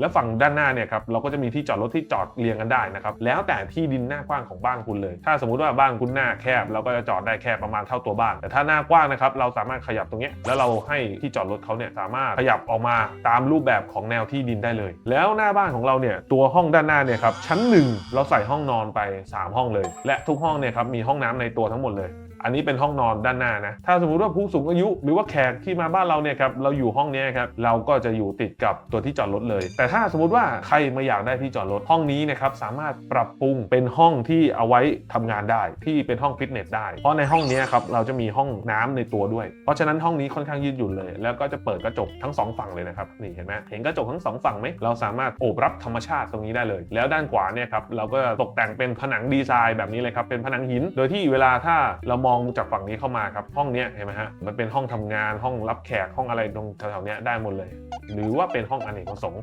แล้วฝั่งด้านหน้าเนี่ยครับเราก็จะมีที่จอดรถที่จอดเรียงกันได้นะครับแล้วแต่ที่ดินหน้ากว้างของบ้านคุณเลย ถ้าสมมุติว่าบ้านคุณหน้าแคบเราก็จะจอดได้แค่ประมาณเท่าตัวบ้าน แต่ถ้าหน้ากว้างนะครับเราสามารถขยับตรงนี้แล้วเราให้ที่จอดรถเขาเนี่ยสามารถขยับออกมาตามรูปแบบของแนวที่ดินได้เลย แล้วหน้าบ้านของเราเนี่ยตัวห้องด้านหน้าเนี่ยครับชั้นหนึ่งเราใส่ห้องนอนไป 3 ห้องเลย และทุกห้องเนี่ยครับมีห้องน้ำในตัวทั้งหมดเลย อันนี้เป็นห้องนอนด้านหน้านะ ถ้าสมมติว่าผู้สูงอายุ หรือว่าแขกที่มาบ้านเราเนี่ยครับ เราอยู่ห้องนี้ครับ เราก็จะอยู่ติดกับตัวที่จอดรถเลย แต่ถ้าสมมติว่าใครมาอยากได้ที่จอดรถห้องนี้นะครับสามารถปรับปรุงเป็นห้องที่เอาไว้ทำงานได้ ที่เป็นห้องฟิตเนสได้ เพราะในห้องนี้ครับเราจะมีห้องน้ำในตัวด้วย เพราะฉะนั้นห้องนี้ค่อนข้างยืดหยุ่นเลย แล้วก็จะเปิดกระจกทั้งสองฝั่งเลยนะครับ นี่เห็นไหมเห็นกระจกทั้งสองฝั่งไหมเราสามารถโอบรับธรรมชาติตรงนี้ได้เลย แล้วด้านขวาเนี่ยครับเราก็ตกแต่งเป็นผนังดีไซน์แบบนี้เลยครับ เป็นผนังหิน โดยที่เวลาถ้าเรามองจากฝั่งนี้เข้ามาครับห้องเนี้ยเห็นไหมฮะมันเป็นห้องทำงานห้องรับแขกห้องอะไรตรงแถวๆเนี้ยได้หมดเลย หรือว่าเป็นห้องอเนกประสงค์